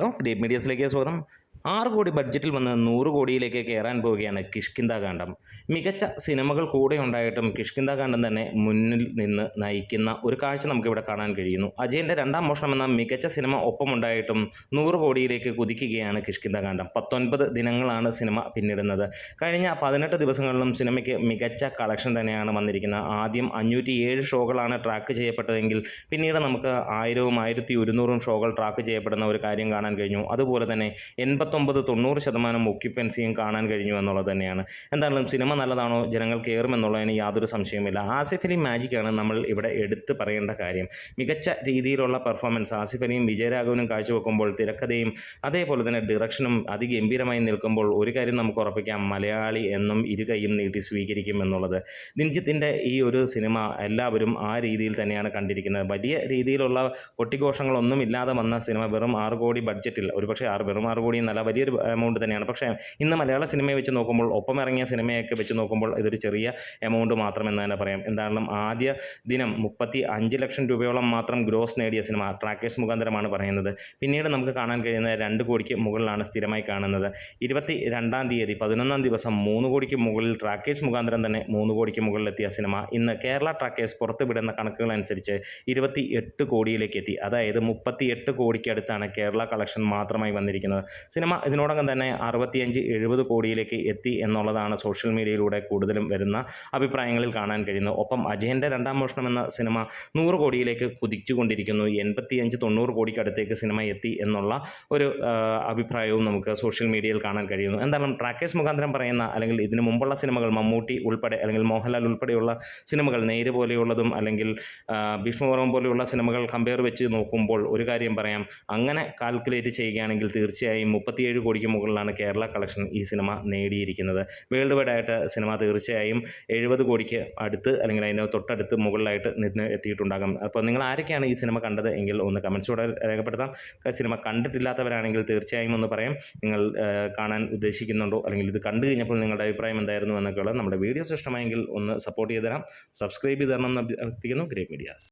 Hello great മീഡിയസിലേക്ക് സ്വാഗതം. ആറ് കോടി ബഡ്ജറ്റിൽ വന്ന് നൂറ് കോടിയിലേക്ക് കയറാൻ പോവുകയാണ് കിഷ്കിന്ദ കാണ്ഡം. മികച്ച സിനിമകൾ കൂടെ ഉണ്ടായിട്ടും കിഷ്കിന്ദ കാണ്ഡം തന്നെ മുന്നിൽ നിന്ന് നയിക്കുന്ന ഒരു കാഴ്ച നമുക്കിവിടെ കാണാൻ കഴിയുന്നു. അജയന്റെ രണ്ടാം മോഷണം എന്ന മികച്ച സിനിമ ഒപ്പമുണ്ടായിട്ടും നൂറ് കോടിയിലേക്ക് കുതിക്കുകയാണ് കിഷ്കിന്ദ കാണ്ഡം. പത്തൊൻപത് ദിനങ്ങളാണ് സിനിമ പിന്നിടുന്നത്. കഴിഞ്ഞ പതിനെട്ട് ദിവസങ്ങളിലും സിനിമയ്ക്ക് മികച്ച കളക്ഷൻ തന്നെയാണ് വന്നിരിക്കുന്നത്. ആദ്യം അഞ്ഞൂറ്റി ഏഴ് ഷോകളാണ് ട്രാക്ക് ചെയ്യപ്പെട്ടതെങ്കിൽ പിന്നീട് നമുക്ക് ആയിരവും ആയിരത്തി ഒരുന്നൂറും ഷോകൾ ട്രാക്ക് ചെയ്യപ്പെടുന്ന ഒരു കാര്യം കാണാൻ കഴിഞ്ഞു. അതുപോലെ തന്നെ എൺപത്തൊമ്പത് തൊണ്ണൂറ് ശതമാനം ഒക്യുപ്പൻസിയും കാണാൻ കഴിഞ്ഞു എന്നുള്ളത് തന്നെയാണ്. എന്തായാലും സിനിമ നല്ലതാണോ? ജനങ്ങൾ കയറുമെന്നുള്ളതിന് യാതൊരു സംശയമില്ല ആസിഫ് അലി മാജിക്കാണ് നമ്മൾ ഇവിടെ എടുത്ത് പറയേണ്ട കാര്യം. മികച്ച രീതിയിലുള്ള പെർഫോമൻസ് ആസിഫ് അലിയും വിജയരാഘവനും കാഴ്ചവെക്കുമ്പോൾ തിരക്കഥയും അതേപോലെ തന്നെ ഡിറക്ഷനും അതിഗംഭീരമായി നിൽക്കുമ്പോൾ ഒരു കാര്യം നമുക്ക് ഉറപ്പിക്കാം. മലയാളി എന്നും ഇരുകൈയും നീട്ടി സ്വീകരിക്കും എന്നുള്ളത്. ദിൻജിത്തിന്റെ ഈ ഒരു സിനിമ എല്ലാവരും ആ രീതിയിൽ തന്നെയാണ് കണ്ടിരിക്കുന്നത്. വലിയ രീതിയിലുള്ള കൊട്ടിഘോഷങ്ങളൊന്നും ഇല്ലാതെ വന്ന സിനിമ വെറും ആറ് കോടി ബഡ്ജറ്റിൽ ഒരുപക്ഷെ ആറ് വെറും ആറ് കോടി എന്നല്ല വലിയൊരു എമൗണ്ട് തന്നെയാണ്. പക്ഷേ ഇന്ന് മലയാള സിനിമയെ വെച്ച് നോക്കുമ്പോൾ ഒപ്പം ഇറങ്ങിയ സിനിമയൊക്കെ വെച്ച് നോക്കുമ്പോൾ ഇതൊരു ചെറിയ എമൗണ്ട് മാത്രം എന്ന് തന്നെ പറയാം. എന്തായാലും ആദ്യ ദിനം മുപ്പത്തി അഞ്ച് ലക്ഷം രൂപയോളം മാത്രം ഗ്രോസ് നേടിയ സിനിമ ട്രാക്കേഴ്സ് മുഖാന്തരമാണ് പറയുന്നത്. പിന്നീട് നമുക്ക് കാണാൻ കഴിയുന്ന രണ്ട് കോടിക്ക് മുകളിലാണ് സ്ഥിരമായി കാണുന്നത്. ഇരുപത്തി രണ്ടാം തീയതി പതിനൊന്നാം ദിവസം മൂന്ന് കോടിക്ക് മുകളിൽ ട്രാക്കേഴ്സ് മുഖാന്തരം തന്നെ മൂന്ന് കോടിക്ക് മുകളിലെത്തിയ സിനിമ. ഇന്ന് കേരള ട്രാക്കേഴ്സ് പുറത്തുവിടുന്ന കണക്കുകൾ അനുസരിച്ച് ഇരുപത്തി എട്ട് കോടിയിലേക്ക് എത്തി. അതായത് മുപ്പത്തി എട്ട് കോടിക്ക് അടുത്താണ് കേരള കളക്ഷൻ മാത്രമായി വന്നിരിക്കുന്നത്. സിനിമ ഇതിനോടകം തന്നെ അറുപത്തിയഞ്ച് എഴുപത് കോടിയിലേക്ക് എത്തി എന്നുള്ളതാണ് സോഷ്യൽ മീഡിയയിലൂടെ കൂടുതലും വരുന്ന അഭിപ്രായങ്ങളിൽ കാണാൻ കഴിയുന്നത്. ഒപ്പം അജയന്റെ രണ്ടാം മോഷണം എന്ന സിനിമ നൂറ് കോടിയിലേക്ക് കുതിച്ചുകൊണ്ടിരിക്കുന്നു. എൺപത്തിയഞ്ച് തൊണ്ണൂറ് കോടിക്ക് അടുത്തേക്ക് സിനിമ എത്തി എന്നുള്ള ഒരു അഭിപ്രായവും നമുക്ക് സോഷ്യൽ മീഡിയയിൽ കാണാൻ കഴിയുന്നു. എന്തായാലും ട്രാക്കേഴ്സ് മുഖാന്തരം പറയുന്ന അല്ലെങ്കിൽ ഇതിനു മുമ്പുള്ള സിനിമകൾ മമ്മൂട്ടി ഉൾപ്പെടെ അല്ലെങ്കിൽ മോഹൻലാൽ ഉൾപ്പെടെയുള്ള സിനിമകൾ നേര് പോലെയുള്ളതും അല്ലെങ്കിൽ ഭീഷ്മപർവം പോലെയുള്ള സിനിമകൾ കമ്പയർ വെച്ച് നോക്കുമ്പോൾ ഒരു കാര്യം പറയാം. അങ്ങനെ കാൽക്കുലേറ്റ് ചെയ്യുകയാണെങ്കിൽ തീർച്ചയായും മുപ്പത്തിയേഴ് കോടിക്ക് മുകളിലാണ് കേരള കളക്ഷൻ ഈ സിനിമ നേടിയിരിക്കുന്നത്. വേൾഡ് വൈഡ് ആയിട്ട് സിനിമ തീർച്ചയായും എഴുപത് കോടിക്ക് അടുത്ത് അല്ലെങ്കിൽ അതിന് തൊട്ടടുത്ത് മുകളിലായിട്ട് നിന്ന് എത്തിയിട്ടുണ്ടാകും. അപ്പോൾ നിങ്ങൾ ആരൊക്കെയാണ് ഈ സിനിമ കണ്ടത് എങ്കിൽ ഒന്ന് കമൻസിലൂടെ രേഖപ്പെടുത്താം. സിനിമ കണ്ടിട്ടില്ലാത്തവരാണെങ്കിൽ തീർച്ചയായും ഒന്ന് പറയാം. നിങ്ങൾ കാണാൻ ഉദ്ദേശിക്കുന്നുണ്ടോ അല്ലെങ്കിൽ ഇത് കണ്ടു കഴിഞ്ഞപ്പോൾ നിങ്ങളുടെ അഭിപ്രായം എന്തായിരുന്നു എന്നൊക്കെയുള്ള നമ്മുടെ വീഡിയോസ് ഇഷ്ടമായെങ്കിൽ ഒന്ന് സപ്പോർട്ട് ചെയ്ത് തരാം സബ്സ്ക്രൈബ് ചെയ്ത് തരണം എന്ന് അഭ്യർത്ഥിക്കുന്നു. Great medias.